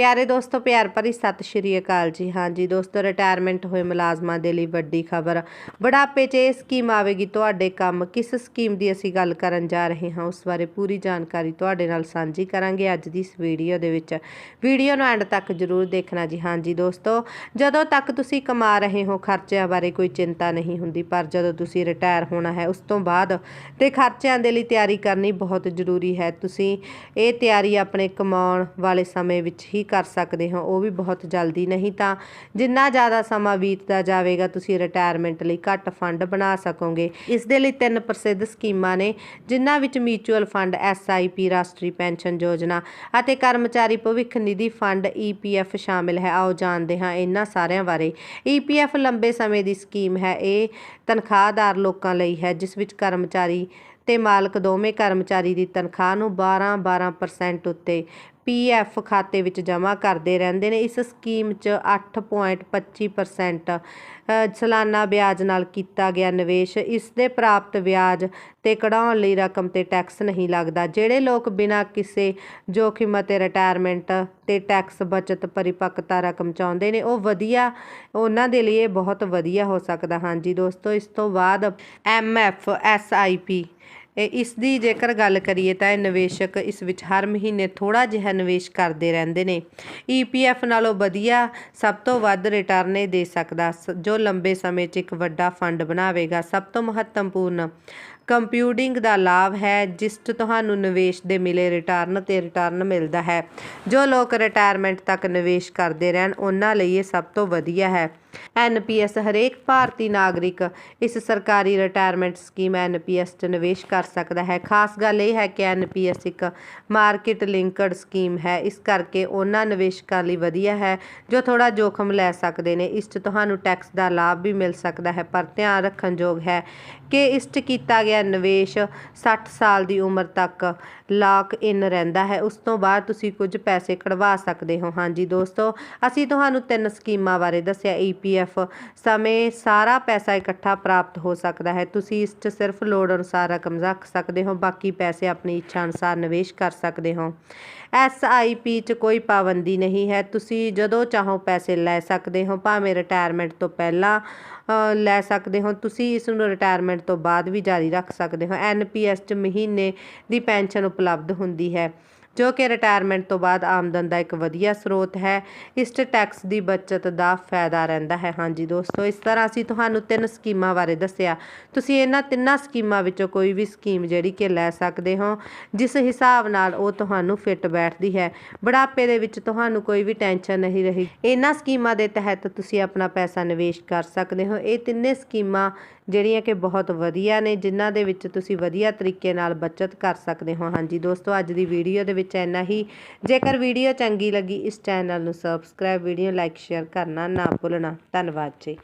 ਪਿਆਰੇ ਦੋਸਤੋ, ਪਿਆਰ ਭਰੀ ਸਤਿ ਸ਼੍ਰੀ ਅਕਾਲ ਜੀ। ਹਾਂਜੀ ਦੋਸਤੋ ਰਿਟਾਇਰਮੈਂਟ ਹੋਏ ਮੁਲਾਜ਼ਮਾਂ ਦੇ ਲਈ ਵੱਡੀ ਖਬਰ। ਬੁਢਾਪੇ 'ਚ ਇਹ ਸਕੀਮ ਆਵੇਗੀ। ਤੁਹਾਡੇ ਕੰਮ ਕਿਸ ਸਕੀਮ ਦੀ ਅਸੀਂ ਗੱਲ ਕਰਨ ਜਾ ਰਹੇ ਹਾਂ, ਉਸ ਬਾਰੇ ਪੂਰੀ ਜਾਣਕਾਰੀ ਤੁਹਾਡੇ ਨਾਲ ਸਾਂਝੀ ਕਰਾਂਗੇ ਅੱਜ ਦੀ ਇਸ ਵੀਡੀਓ ਦੇ ਵਿੱਚ। ਵੀਡੀਓ ਨੂੰ ਐਂਡ ਤੱਕ ਜ਼ਰੂਰ ਦੇਖਣਾ ਜੀ। ਹਾਂਜੀ ਦੋਸਤੋ, ਜਦੋਂ ਤੱਕ ਤੁਸੀਂ ਕਮਾ ਰਹੇ ਹੋ, ਖਰਚਿਆਂ ਬਾਰੇ ਕੋਈ ਚਿੰਤਾ ਨਹੀਂ ਹੁੰਦੀ, ਪਰ ਜਦੋਂ ਤੁਸੀਂ ਰਿਟਾਇਰ ਹੋਣਾ ਹੈ, ਉਸ ਤੋਂ ਬਾਅਦ ਤੇ ਖਰਚਿਆਂ ਦੇ ਲਈ ਤਿਆਰੀ ਕਰਨੀ ਬਹੁਤ ਜ਼ਰੂਰੀ ਹੈ। ਤੁਸੀਂ ਇਹ ਤਿਆਰੀ ਆਪਣੇ ਕਮਾਉਣ ਵਾਲੇ ਸਮੇਂ ਵਿੱਚ ਹੀ ਕਰ ਸਕਦੇ ਹੋ, ਉਹ ਵੀ ਬਹੁਤ ਜਲਦੀ। ਨਹੀਂ ਤਾਂ ਜਿੰਨਾ ਜ਼ਿਆਦਾ ਸਮਾਂ ਬੀਤਦਾ ਜਾਵੇਗਾ, ਤੁਸੀਂ ਰਿਟਾਇਰਮੈਂਟ ਲਈ ਘੱਟ ਫੰਡ ਬਣਾ ਸਕੋਗੇ। ਇਸ ਦੇ ਲਈ ਤਿੰਨ ਪ੍ਰਸਿੱਧ ਸਕੀਮਾਂ ਨੇ, ਜਿਨ੍ਹਾਂ ਵਿੱਚ ਮਿਊਚੁਅਲ ਫੰਡ ਐਸਆਈਪੀ ਰਾਸ਼ਟਰੀ ਪੈਨਸ਼ਨ ਯੋਜਨਾ ਅਤੇ ਕਰਮਚਾਰੀ ਭਵਿੱਖ ਨਿਧੀ ਫੰਡ ਈਪੀਐਫ ਸ਼ਾਮਿਲ ਹੈ। ਆਓ ਜਾਣਦੇ ਹਾਂ ਇਹਨਾਂ ਸਾਰਿਆਂ ਬਾਰੇ। ਈਪੀਐਫ ਲੰਬੇ ਸਮੇਂ ਦੀ ਸਕੀਮ ਹੈ। ਇਹ ਤਨਖਾਹਦਾਰ ਲੋਕਾਂ ਲਈ ਹੈ, ਜਿਸ ਵਿੱਚ ਕਰਮਚਾਰੀ ਤੇ ਮਾਲਕ ਦੋਵੇਂ ਕਰਮਚਾਰੀ ਦੀ ਤਨਖਾਹ ਨੂੰ 12-12% ਉੱਤੇ ਪੀਐਫ ਖਾਤੇ ਵਿੱਚ ਜਮ੍ਹਾਂ ਕਰਦੇ ਰਹਿੰਦੇ ਨੇ। ਇਸ ਸਕੀਮ 'ਚ 8.25% ਅ, ਸਾਲਾਨਾ ਵਿਆਜ ਨਾਲ ਕੀਤਾ ਗਿਆ ਨਿਵੇਸ਼। ਇਸ ਦੇ ਪ੍ਰਾਪਤ ਵਿਆਜ ਤੇ ਕਢਾਉਣ ਲਈ ਰਕਮ ਤੇ ਟੈਕਸ ਨਹੀਂ ਲੱਗਦਾ। ਜਿਹੜੇ ਲੋਕ ਬਿਨਾਂ ਕਿਸੇ ਜੋਖਿਮ ਅਤੇ ਰਿਟਾਇਰਮੈਂਟ ਤੇ ਟੈਕਸ ਬਚਤ ਪਰਿਪੱਕਤਾ ਰਕਮ ਚਾਹੁੰਦੇ ਨੇ ਉਹ ਵਧੀਆ ਉਹਨਾਂ ਦੇ ਲਈ ਬਹੁਤ ਵਧੀਆ ਹੋ ਸਕਦਾ। ਹਾਂਜੀ ਦੋਸਤੋ ਇਸ ਤੋਂ ਬਾਅਦ ਐਮਐਫ ਐਸਆਈਪੀ ਇਹ ਇਸ ਦੀ ਜੇਕਰ ਗੱਲ ਕਰੀਏ ਤਾਂ ਇਹ ਨਿਵੇਸ਼ਕ ਇਸ ਵਿੱਚ ਹਰ ਮਹੀਨੇ ਥੋੜਾ ਜਿਹਾ ਨਿਵੇਸ਼ ਕਰਦੇ ਰਹਿੰਦੇ ਨੇ। ਈਪੀਐਫ ਨਾਲੋਂ ਵਧੀਆ ਸਭ ਤੋਂ ਵੱਧ ਰਿਟਰਨ ਇਹ ਦੇ ਸਕਦਾ ਸ- ਜੋ ਲੰਬੇ ਸਮੇਂ 'ਚ ਇੱਕ ਵੱਡਾ ਫੰਡ ਬਣਾਵੇਗਾ। ਸਭ ਤੋਂ ਮਹੱਤਵਪੂਰਨ ਕੰਪਿਊਟਿੰਗ ਦਾ ਲਾਭ ਹੈ, ਜਿਸ 'ਚ ਤੁਹਾਨੂੰ ਨਿਵੇਸ਼ ਦੇ ਮਿਲੇ ਰਿਟਰਨ ਤੇ ਰਿਟਰਨ ਮਿਲਦਾ ਹੈ। ਜੋ ਲੋਕ ਰਿਟਾਇਰਮੈਂਟ ਤੱਕ ਨਿਵੇਸ਼ ਕਰਦੇ ਰਹਿਣ, ਉਹਨਾਂ ਲਈ ਇਹ ਸਭ ਤੋਂ ਵਧੀਆ ਹੈ। ਐਨਪੀਐਸ ਹਰੇਕ ਭਾਰਤੀ ਨਾਗਰਿਕ ਇਸ ਸਰਕਾਰੀ ਰਿਟਾਇਰਮੈਂਟ ਸਕੀਮ ਐਨਪੀਐਸ 'ਚ ਨਿਵੇਸ਼ ਕਰ ਸਕਦਾ ਹੈ। ਖਾਸ ਗੱਲ ਇਹ ਹੈ ਕਿ ਐਨਪੀਐਸ ਇੱਕ ਮਾਰਕੀਟ ਲਿੰਕਡ ਸਕੀਮ ਹੈ। ਇਸ ਕਰਕੇ ਉਹਨਾਂ ਨਿਵੇਸ਼ਕਾਂ ਲਈ ਵਧੀਆ ਹੈ ਜੋ ਥੋੜਾ ਜੋਖਮ ਲੈ ਸਕਦੇ ਨੇ। ਇਸ 'ਚ ਤੁਹਾਨੂੰ ਟੈਕਸ ਦਾ ਲਾਭ ਵੀ ਮਿਲ ਸਕਦਾ ਹੈ। ਪਰ ਧਿਆਨ ਰੱਖਣ ਯੋਗ ਹੈ ਕਿ ਇਸ 'ਚ ਕੀਤਾ ਗਿਆ ਨਿਵੇਸ਼ 60 ਸਾਲ ਦੀ ਉਮਰ ਤੱਕ ਲਾਕ ਇਨ ਰਹਿੰਦਾ ਹੈ। ਉਸ ਤੋਂ ਬਾਅਦ ਤੁਸੀਂ ਕੁਝ ਪੈਸੇ ਕਢਵਾ ਸਕਦੇ ਹੋ। ਹਾਂਜੀ ਦੋਸਤੋ, ਅਸੀਂ ਤੁਹਾਨੂੰ ਤਿੰਨ ਸਕੀਮਾਂ ਬਾਰੇ ਦੱਸਿਆ। ਈ ਈਪੀਐਫ ਸਮੇਂ ਸਾਰਾ ਪੈਸਾ ਇਕੱਠਾ ਪ੍ਰਾਪਤ ਹੋ ਸਕਦਾ ਹੈ। ਤੁਸੀਂ ਇਸ 'ਚ ਸਿਰਫ ਲੋੜ ਅਨੁਸਾਰ ਰਕਮ ਰੱਖ ਸਕਦੇ ਹੋ, ਬਾਕੀ ਪੈਸੇ ਆਪਣੀ ਇੱਛਾ ਅਨੁਸਾਰ ਨਿਵੇਸ਼ ਕਰ ਸਕਦੇ ਹੋ। ਐਸ ਆਈ ਪੀ 'ਚ ਕੋਈ ਪਾਬੰਦੀ ਨਹੀਂ ਹੈ। ਤੁਸੀਂ ਜਦੋਂ ਚਾਹੋ ਪੈਸੇ ਲੈ ਸਕਦੇ ਹੋ, ਭਾਵੇਂ ਰਿਟਾਇਰਮੈਂਟ ਤੋਂ ਪਹਿਲਾਂ ਲੈ ਸਕਦੇ ਹੋ। ਤੁਸੀਂ ਇਸ ਨੂੰ ਰਿਟਾਇਰਮੈਂਟ ਤੋਂ ਬਾਅਦ ਵੀ ਜਾਰੀ ਰੱਖ ਸਕਦੇ ਹੋ। ਐਨ ਪੀ ਐਸ 'ਚ ਮਹੀਨੇ ਦੀ ਪੈਨਸ਼ਨ ਉਪਲਬਧ ਹੁੰਦੀ ਹੈ। ਜੋ ਕਿ ਰਿਟਾਇਰਮੈਂਟ ਤੋਂ ਬਾਅਦ ਆਮਦਨ ਦਾ ਇੱਕ ਵਧੀਆ ਸਰੋਤ ਹੈ, ਇਸ 'ਚ ਟੈਕਸ ਦੀ ਬਚਤ ਦਾ ਫਾਇਦਾ ਰਹਿੰਦਾ ਹੈ। ਹਾਂਜੀ ਦੋਸਤੋ, ਇਸ ਤਰ੍ਹਾਂ ਅਸੀਂ ਤੁਹਾਨੂੰ ਤਿੰਨ ਸਕੀਮਾਂ ਬਾਰੇ ਦੱਸਿਆ। ਤੁਸੀਂ ਇਹਨਾਂ ਤਿੰਨਾਂ ਸਕੀਮਾਂ ਵਿੱਚੋਂ ਕੋਈ ਵੀ ਸਕੀਮ ਜਿਹੜੀ ਕਿ ਲੈ ਸਕਦੇ ਹੋ, ਜਿਸ ਹਿਸਾਬ ਨਾਲ ਉਹ ਤੁਹਾਨੂੰ ਫਿੱਟ ਬੈਠਦੀ ਹੈ। ਬੁਢਾਪੇ ਦੇ ਵਿੱਚ ਤੁਹਾਨੂੰ ਕੋਈ ਵੀ ਟੈਨਸ਼ਨ ਨਹੀਂ ਰਹੀ ਇਹਨਾਂ ਸਕੀਮਾਂ ਦੇ ਤਹਿਤ ਤੁਸੀਂ ਆਪਣਾ ਪੈਸਾ ਨਿਵੇਸ਼ ਕਰ ਸਕਦੇ ਹੋ। ਇਹ ਤਿੰਨੇ ਸਕੀਮਾਂ ਜਿਹੜੀਆਂ ਕਿ ਬਹੁਤ ਵਧੀਆ ਨੇ, ਜਿਨ੍ਹਾਂ ਦੇ ਵਿੱਚ ਤੁਸੀਂ ਵਧੀਆ ਤਰੀਕੇ ਨਾਲ ਬਚਤ ਕਰ ਸਕਦੇ ਹੋ। ਹਾਂਜੀ ਦੋਸਤੋ, ਅੱਜ ਦੀ ਵੀਡੀਓ ਦੇ ਵਿੱਚ ਇੰਨਾ ਹੀ। ਜੇਕਰ ਵੀਡੀਓ ਚੰਗੀ ਲੱਗੀ, ਇਸ ਚੈਨਲ ਨੂੰ ਸਬਸਕ੍ਰਾਈਬ ਵੀਡੀਓ ਲਾਈਕ ਸ਼ੇਅਰ ਕਰਨਾ ਨਾ ਭੁੱਲਣਾ। ਧੰਨਵਾਦ ਜੀ।